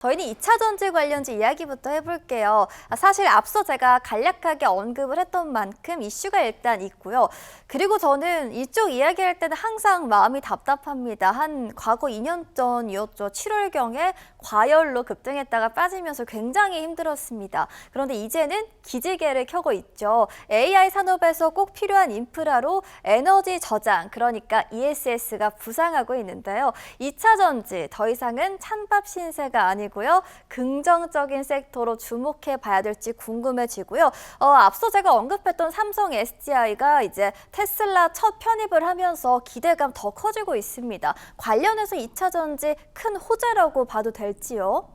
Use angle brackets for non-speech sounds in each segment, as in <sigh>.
저희는 2차 전지 관련주 이야기부터 해볼게요. 아, 사실 앞서 제가 간략하게 언급을 했던 만큼 이슈가 일단 있고요. 그리고 저는 이쪽 이야기할 때는 항상 마음이 답답합니다. 한 과거 2년 전이었죠. 7월경에 과열로 급등했다가 빠지면서 굉장히 힘들었습니다. 그런데 이제는 기지개를 켜고 있죠. AI 산업에서 꼭 필요한 인프라로 에너지 저장, 그러니까 ESS가 부상하고 있는데요. 2차 전지 더 이상은 찬밥 신세가 아니고 요. 긍정적인 섹터로 주목해 봐야 될지 궁금해지고요. 어, 앞서 제가 언급했던 삼성 SDI가 이제 테슬라 첫 편입을 하면서 기대감 더 커지고 있습니다. 관련해서 2차 전지 큰 호재라고 봐도 될지요?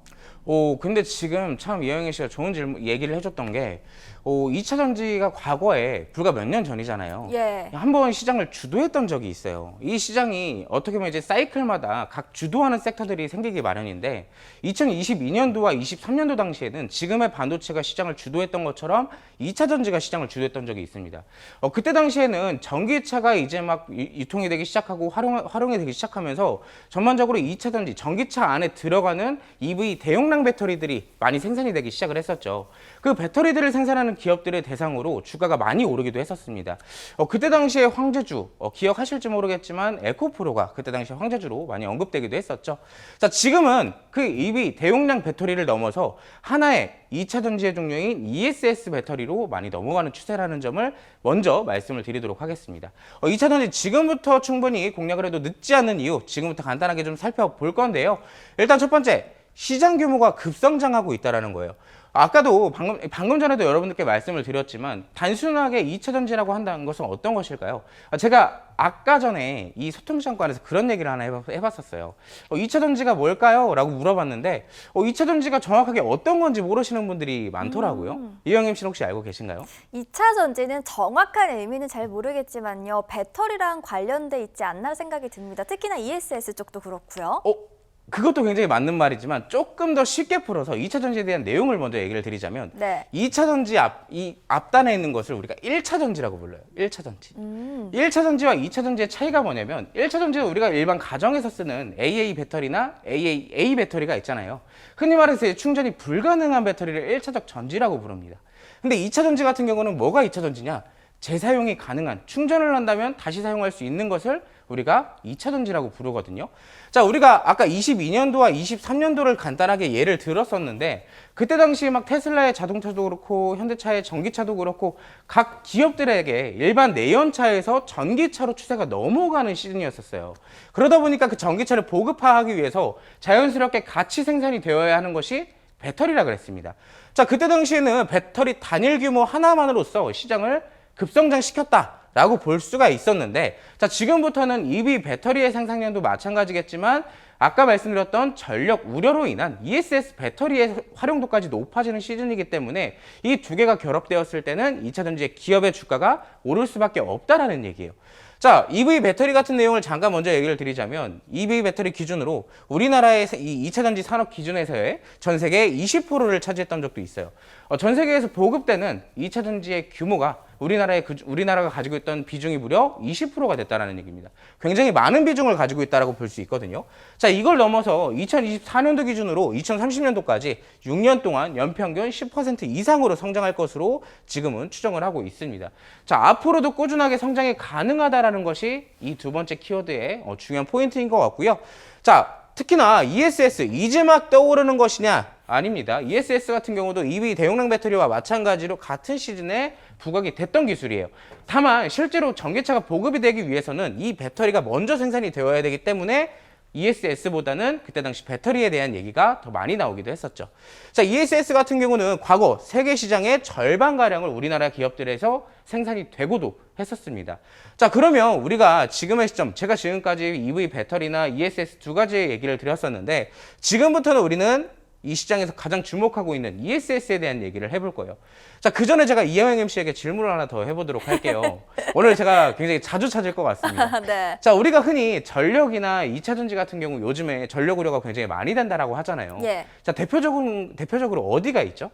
오, 근데 지금 참 이영애 씨가 좋은 질문, 얘기를 해줬던 게, 오, 2차 전지가 과거에 불과 몇 년 전이잖아요. 예. 한 번 시장을 주도했던 적이 있어요. 이 시장이 어떻게 보면 이제 사이클마다 각 주도하는 섹터들이 생기기 마련인데 2022년도와 23년도 당시에는 지금의 반도체가 시장을 주도했던 것처럼 2차 전지가 시장을 주도했던 적이 있습니다. 어, 그때 당시에는 전기차가 이제 막 유- 유통이 되기 시작하고 활용, 활용이 되기 시작하면서 전반적으로 2차 전지 전기차 안에 들어가는 EV 대용 량 배터리들이 많이 생산이 되기 시작을 했었죠. 그 배터리들을 생산하는 기업들의 대상으로 주가가 많이 오르기도 했었습니다. 어, 그때 당시에 황제주 어, 기억하실지 모르겠지만 에코프로가 그때 당시 에 황제주로 많이 언급되기도 했었죠. 자 지금은 그 EV 대용량 배터리를 넘어서 하나의 2차 전지의 종류인 ESS 배터리로 많이 넘어가는 추세라는 점을 먼저 말씀을 드리도록 하겠습니다. 어, 2차 전지 지금부터 충분히 공략을 해도 늦지 않은 이유 지금부터 간단하게 좀 살펴볼 건데요. 일단 첫 번째 시장 규모가 급성장하고 있다라는 거예요. 아까도 방금, 방금 전에도 여러분들께 말씀을 드렸지만 단순하게 2차 전지라고 한다는 것은 어떤 것일까요? 아, 제가 아까 전에 이 소통시장관에서 그런 얘기를 하나 해봤, 해봤었어요. 어, 2차 전지가 뭘까요? 라고 물어봤는데 어, 2차 전지가 정확하게 어떤 건지 모르시는 분들이 많더라고요. 이영임 씨는 혹시 알고 계신가요? 2차 전지는 정확한 의미는 잘 모르겠지만요. 배터리랑 관련돼 있지 않나 생각이 듭니다. 특히나 ESS 쪽도 그렇고요. 어, 그것도 굉장히 맞는 말이지만 조금 더 쉽게 풀어서 2차 전지에 대한 내용을 먼저 얘기를 드리자면 네. 2차 전지 앞, 이 앞단에 있는 것을 우리가 1차 전지라고 불러요. 1차 전지. 음. 1차 전지와 2차 전지의 차이가 뭐냐면 1차 전지는 우리가 일반 가정에서 쓰는 AA 배터리나 AA A 배터리가 있잖아요. 흔히 말해서 충전이 불가능한 배터리를 1차적 전지라고 부릅니다. 근데 2차 전지 같은 경우는 뭐가 2차 전지냐? 재사용이 가능한 충전을 한다면 다시 사용할 수 있는 것을 우리가 2차 전지라고 부르거든요. 자, 우리가 아까 22년도와 23년도를 간단하게 예를 들었었는데 그때 당시 막 테슬라의 자동차도 그렇고 현대차의 전기차도 그렇고 각 기업들에게 일반 내연차에서 전기차로 추세가 넘어가는 시즌이었었어요. 그러다 보니까 그 전기차를 보급화하기 위해서 자연스럽게 같이 생산이 되어야 하는 것이 배터리라 그랬습니다. 자, 그때 당시에는 배터리 단일 규모 하나만으로서 시장을 급성장시켰다 라고 볼 수가 있었는데, 자, 지금부터는 EV 배터리의 생산량도 마찬가지겠지만, 아까 말씀드렸던 전력 우려로 인한 ESS 배터리의 활용도까지 높아지는 시즌이기 때문에 이 두 개가 결합되었을 때는 2차 전지의 기업의 주가가 오를 수밖에 없다라는 얘기예요. 자, EV 배터리 같은 내용을 잠깐 먼저 얘기를 드리자면 EV 배터리 기준으로 우리나라의 이 2차 전지 산업 기준에서의 전 세계 20%를 차지했던 적도 있어요. 어, 전 세계에서 보급되는 2차 전지의 규모가 우리나라의 그, 우리나라가 가지고 있던 비중이 무려 20%가 됐다라는 얘기입니다. 굉장히 많은 비중을 가지고 있다라고 볼 수 있거든요. 자, 이걸 넘어서 2024년도 기준으로 2030년도까지 6년 동안 연평균 10% 이상으로 성장할 것으로 지금은 추정을 하고 있습니다. 자, 앞으로도 꾸준하게 성장이 가능하다라는 것이 이 두 번째 키워드의 어, 중요한 포인트인 것 같고요. 자, 특히나 ESS 이제 막 떠오르는 것이냐? 아닙니다. ESS 같은 경우도 EV 대용량 배터리와 마찬가지로 같은 시즌에 부각이 됐던 기술이에요. 다만 실제로 전기차가 보급이 되기 위해서는 이 배터리가 먼저 생산이 되어야 되기 때문에 ESS보다는 그때 당시 배터리에 대한 얘기가 더 많이 나오기도 했었죠. 자, ESS 같은 경우는 과거 세계 시장의 절반 가량을 우리나라 기업들에서 생산이 되고도 했었습니다. 자, 그러면 우리가 지금의 시점, 제가 지금까지 EV 배터리나 ESS 두 가지의 얘기를 드렸었는데 지금부터는 우리는 이 시장에서 가장 주목하고 있는 ESS에 대한 얘기를 해볼 거예요. 자, 그 전에 제가 이영영 MC에게 질문을 하나 더 해보도록 할게요. <laughs> 오늘 제가 굉장히 자주 찾을 것 같습니다. <laughs> 네. 자, 우리가 흔히 전력이나 2차 전지 같은 경우 요즘에 전력 우려가 굉장히 많이 된다라고 하잖아요. 예. 자, 대표적으로 대표적으로 어디가 있죠?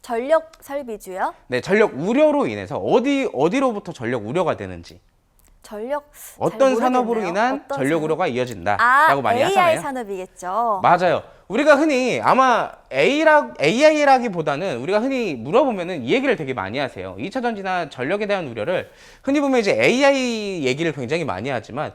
전력 설비주요? 네, 전력 우려로 인해서 어디 어디로부터 전력 우려가 되는지 전력 잘 어떤 산업으로 모르겠네요. 인한 어떤 전력 산업? 우려가 아, 이어진다라고 많이 AI 하잖아요. 산업이겠죠. 맞아요. 우리가 흔히 아마 A라, AI라기보다는 우리가 흔히 물어보면은 이 얘기를 되게 많이 하세요. 2차 전지나 전력에 대한 우려를 흔히 보면 이제 AI 얘기를 굉장히 많이 하지만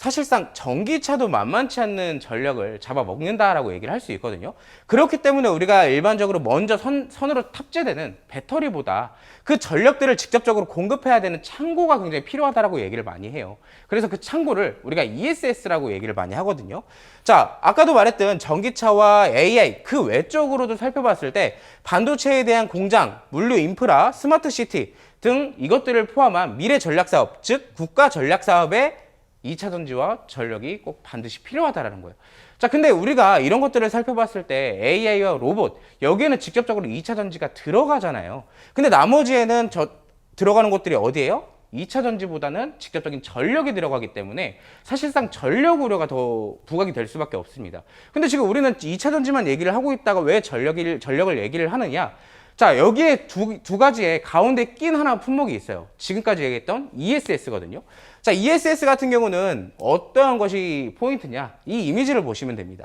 사실상 전기차도 만만치 않는 전력을 잡아먹는다라고 얘기를 할 수 있거든요. 그렇기 때문에 우리가 일반적으로 먼저 선, 선으로 탑재되는 배터리보다 그 전력들을 직접적으로 공급해야 되는 창고가 굉장히 필요하다라고 얘기를 많이 해요. 그래서 그 창고를 우리가 ESS라고 얘기를 많이 하거든요. 자, 아까도 말했던 전기차와 AI 그 외적으로도 살펴봤을 때 반도체에 대한 공장, 물류 인프라, 스마트 시티 등 이것들을 포함한 미래 전략 사업, 즉 국가 전략 사업의 2차 전지와 전력이 꼭 반드시 필요하다라는 거예요. 자, 근데 우리가 이런 것들을 살펴봤을 때 AI와 로봇 여기에는 직접적으로 2차 전지가 들어가잖아요. 근데 나머지에는 저 들어가는 것들이 어디예요? 2차 전지보다는 직접적인 전력이 들어가기 때문에 사실상 전력 우려가 더 부각이 될 수밖에 없습니다. 근데 지금 우리는 2차 전지만 얘기를 하고 있다가 왜 전력을 전력을 얘기를 하느냐? 자, 여기에 두, 두 가지의 가운데 낀 하나 품목이 있어요. 지금까지 얘기했던 ESS거든요. 자, ESS 같은 경우는 어떠한 것이 포인트냐? 이 이미지를 보시면 됩니다.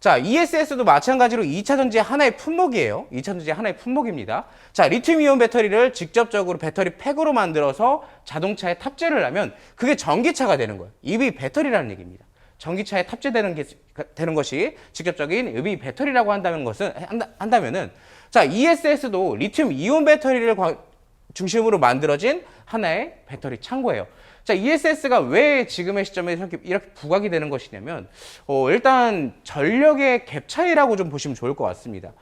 자, ESS도 마찬가지로 2차 전지의 하나의 품목이에요. 2차 전지의 하나의 품목입니다. 자, 리튬이온 배터리를 직접적으로 배터리 팩으로 만들어서 자동차에 탑재를 하면 그게 전기차가 되는 거예요. EV 배터리라는 얘기입니다. 전기차에 탑재되는 게 되는 것이 직접적인 EV 배터리라고 한다는 것은 한다, 한다면은 자, ESS도 리튬 이온 배터리를 과- 중심으로 만들어진 하나의 배터리 창고예요. 자, ESS가 왜 지금의 시점에 이렇게, 이렇게 부각이 되는 것이냐면, 어, 일단 전력의 갭 차이라고 좀 보시면 좋을 것 같습니다.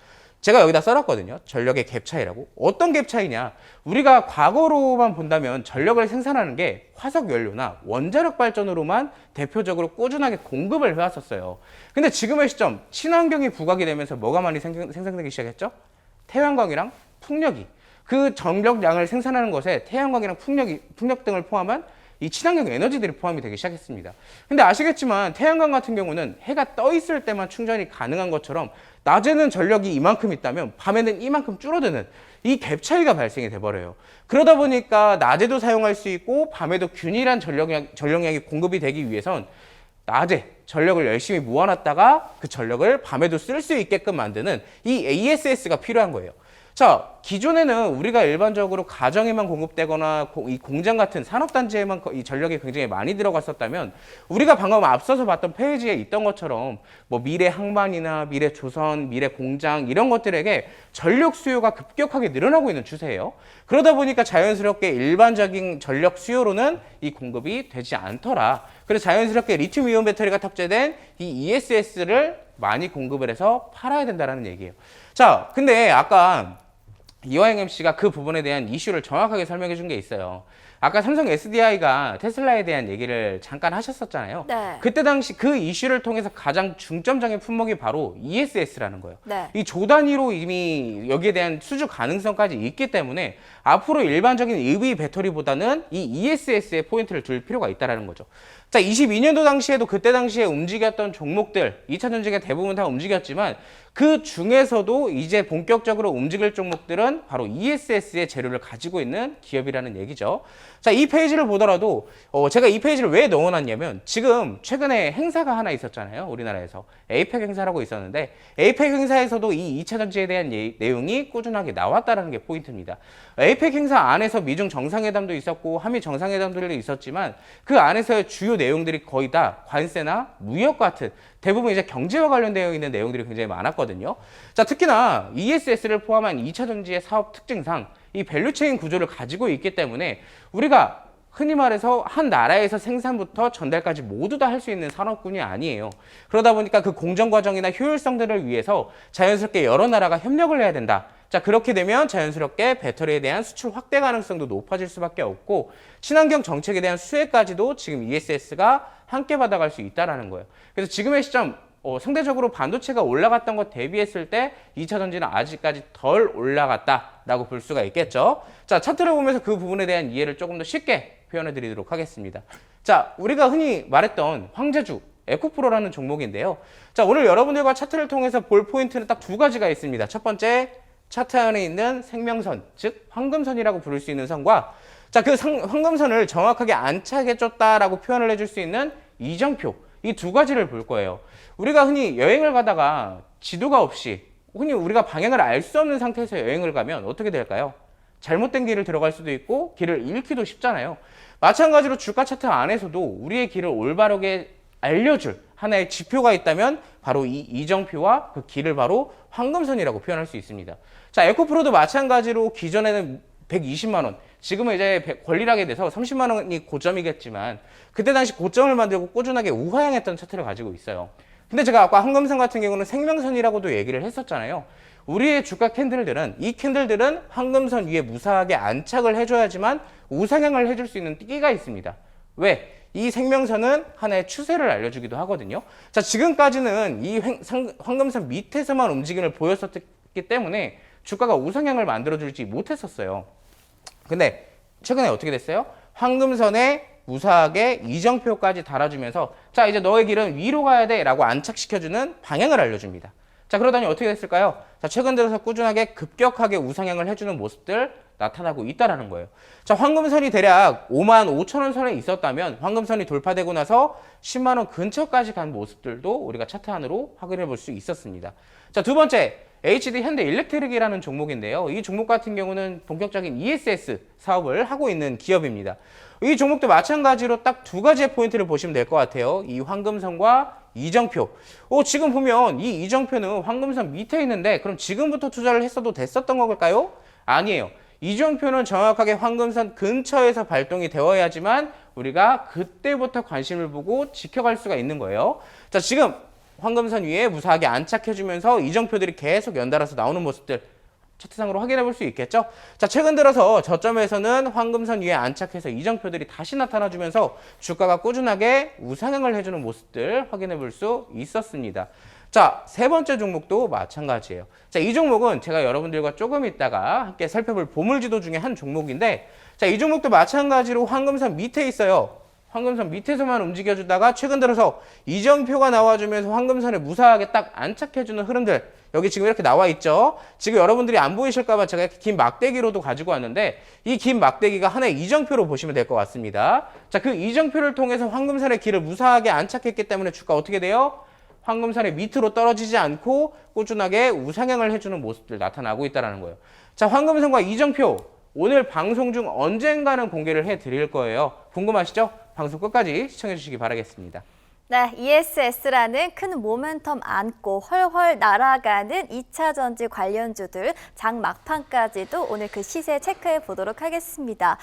제가 여기다 써놨거든요. 전력의 갭 차이라고. 어떤 갭 차이냐? 우리가 과거로만 본다면 전력을 생산하는 게 화석 연료나 원자력 발전으로만 대표적으로 꾸준하게 공급을 해왔었어요. 근데 지금의 시점, 친환경이 부각이 되면서 뭐가 많이 생성, 생성되기 시작했죠? 태양광이랑 풍력이 그 전력량을 생산하는 것에 태양광이랑 풍력이 풍력 등을 포함한 이 친환경 에너지들이 포함이 되기 시작했습니다. 근데 아시겠지만 태양광 같은 경우는 해가 떠 있을 때만 충전이 가능한 것처럼 낮에는 전력이 이만큼 있다면 밤에는 이만큼 줄어드는 이 갭 차이가 발생이 돼 버려요. 그러다 보니까 낮에도 사용할 수 있고 밤에도 균일한 전력량, 전력량이 공급이 되기 위해선 낮에 전력을 열심히 모아놨다가 그 전력을 밤에도 쓸 수 있게끔 만드는 이 ASS가 필요한 거예요. 자, 기존에는 우리가 일반적으로 가정에만 공급되거나 고- 이 공장 같은 산업단지에만 거- 이 전력이 굉장히 많이 들어갔었다면 우리가 방금 앞서서 봤던 페이지에 있던 것처럼 뭐 미래 항만이나 미래 조선, 미래 공장 이런 것들에게 전력 수요가 급격하게 늘어나고 있는 추세예요. 그러다 보니까 자연스럽게 일반적인 전력 수요로는 이 공급이 되지 않더라. 그래서 자연스럽게 리튬 이온 배터리가 탑재된 이 ESS를 많이 공급을 해서 팔아야 된다라는 얘기예요. 자, 근데 아까 이화영 MC가 그 부분에 대한 이슈를 정확하게 설명해 준 게 있어요. 아까 삼성 SDI가 테슬라에 대한 얘기를 잠깐 하셨었잖아요. 네. 그때 당시 그 이슈를 통해서 가장 중점적인 품목이 바로 ESS라는 거예요. 네. 이조 단위로 이미 여기에 대한 수주 가능성까지 있기 때문에 앞으로 일반적인 EV 배터리보다는 이 ESS에 포인트를 둘 필요가 있다라는 거죠. 자, 22년도 당시에도 그때 당시에 움직였던 종목들, 2차 전지가 대부분 다 움직였지만 그 중에서도 이제 본격적으로 움직일 종목들은 바로 ESS의 재료를 가지고 있는 기업이라는 얘기죠. 자, 이 페이지를 보더라도 어, 제가 이 페이지를 왜 넣어놨냐면 지금 최근에 행사가 하나 있었잖아요. 우리나라에서 에이펙 행사라고 있었는데 에이펙 행사에서도 이 2차 전지에 대한 예- 내용이 꾸준하게 나왔다라는 게 포인트입니다. 에이펙 행사 안에서 미중 정상회담도 있었고 한미 정상회담들도 있었지만 그 안에서의 주요 내용들이 거의 다 관세나 무역 같은 대부분 이제 경제와 관련되어 있는 내용들이 굉장히 많았거든요. 자, 특히나 ESS를 포함한 2차 전지의 사업 특징상 이 밸류체인 구조를 가지고 있기 때문에 우리가 흔히 말해서 한 나라에서 생산부터 전달까지 모두 다 할 수 있는 산업군이 아니에요. 그러다 보니까 그 공정 과정이나 효율성들을 위해서 자연스럽게 여러 나라가 협력을 해야 된다. 자, 그렇게 되면 자연스럽게 배터리에 대한 수출 확대 가능성도 높아질 수밖에 없고 친환경 정책에 대한 수혜까지도 지금 ESS가 함께 받아갈 수 있다라는 거예요. 그래서 지금의 시점 어, 상대적으로 반도체가 올라갔던 것 대비했을 때 2차 전지는 아직까지 덜 올라갔다라고 볼 수가 있겠죠. 자, 차트를 보면서 그 부분에 대한 이해를 조금 더 쉽게 표현해 드리도록 하겠습니다. 자, 우리가 흔히 말했던 황제주 에코프로라는 종목인데요. 자, 오늘 여러분들과 차트를 통해서 볼 포인트는 딱 두 가지가 있습니다. 첫 번째, 차트 안에 있는 생명선, 즉 황금선이라고 부를 수 있는 선과 자, 그 상- 황금선을 정확하게 안착해 줬다라고 표현을 해줄 수 있는 이정표. 이 두 가지를 볼 거예요. 우리가 흔히 여행을 가다가 지도가 없이 흔히 우리가 방향을 알 수 없는 상태에서 여행을 가면 어떻게 될까요? 잘못된 길을 들어갈 수도 있고 길을 잃기도 쉽잖아요. 마찬가지로 주가 차트 안에서도 우리의 길을 올바르게 알려줄 하나의 지표가 있다면 바로 이 이정표와 그 길을 바로 황금선이라고 표현할 수 있습니다. 자, 에코프로도 마찬가지로 기존에는 120만 원, 지금은 이제 백- 권리락에 대해서 30만 원이 고점이겠지만 그때 당시 고점을 만들고 꾸준하게 우하향했던 차트를 가지고 있어요. 근데 제가 아까 황금선 같은 경우는 생명선이라고도 얘기를 했었잖아요. 우리의 주가 캔들들은 이 캔들들은 황금선 위에 무사하게 안착을 해줘야지만 우상향을 해줄 수 있는 끼가 있습니다. 왜? 이 생명선은 하나의 추세를 알려주기도 하거든요. 자, 지금까지는 이 황금선 밑에서만 움직임을 보였었기 때문에 주가가 우상향을 만들어주지 못했었어요. 근데 최근에 어떻게 됐어요? 황금선에 무사하게 이정표까지 달아주면서 자 이제 너의 길은 위로 가야 돼 라고 안착시켜주는 방향을 알려줍니다. 자 그러다니 어떻게 됐을까요? 자 최근 들어서 꾸준하게 급격하게 우상향을 해주는 모습들 나타나고 있다라는 거예요. 자 황금선이 대략 5만 5천 원 선에 있었다면 황금선이 돌파되고 나서 10만 원 근처까지 간 모습들도 우리가 차트 안으로 확인해 볼 수 있었습니다. 자 두 번째 HD 현대 일렉트릭이라는 종목인데요. 이 종목 같은 경우는 본격적인 ESS 사업을 하고 있는 기업입니다. 이 종목도 마찬가지로 딱 두 가지의 포인트를 보시면 될 것 같아요. 이 황금선과 이정표. 어, 지금 보면 이 이정표는 황금선 밑에 있는데 그럼 지금부터 투자를 했어도 됐었던 걸까요? 아니에요. 이정표는 정확하게 황금선 근처에서 발동이 되어야지만 우리가 그때부터 관심을 보고 지켜갈 수가 있는 거예요. 자, 지금 황금선 위에 무사하게 안착해주면서 이정표들이 계속 연달아서 나오는 모습들 차트상으로 확인해 볼 수 있겠죠? 자, 최근 들어서 저점에서는 황금선 위에 안착해서 이정표들이 다시 나타나주면서 주가가 꾸준하게 우상향을 해주는 모습들 확인해 볼 수 있었습니다. 자, 세 번째 종목도 마찬가지예요. 자, 이 종목은 제가 여러분들과 조금 있다가 함께 살펴볼 보물지도 중에 한 종목인데, 자, 이 종목도 마찬가지로 황금선 밑에 있어요. 황금선 밑에서만 움직여주다가 최근 들어서 이정표가 나와주면서 황금선에 무사하게 딱 안착해주는 흐름들 여기 지금 이렇게 나와 있죠. 지금 여러분들이 안 보이실까봐 제가 이렇게 긴 막대기로도 가지고 왔는데 이 긴 막대기가 하나의 이정표로 보시면 될 것 같습니다. 자, 그 이정표를 통해서 황금선의 길을 무사하게 안착했기 때문에 주가 어떻게 돼요? 황금선의 밑으로 떨어지지 않고 꾸준하게 우상향을 해주는 모습들 나타나고 있다는 거예요. 자, 황금선과 이정표 오늘 방송 중 언젠가는 공개를 해드릴 거예요. 궁금하시죠? 방송 끝까지 시청해 주시기 바라겠습니다. 네, ESS라는 큰 모멘텀 안고 훨훨 날아가는 2차 전지 관련주들 장 막판까지도 오늘 그 시세 체크해 보도록 하겠습니다.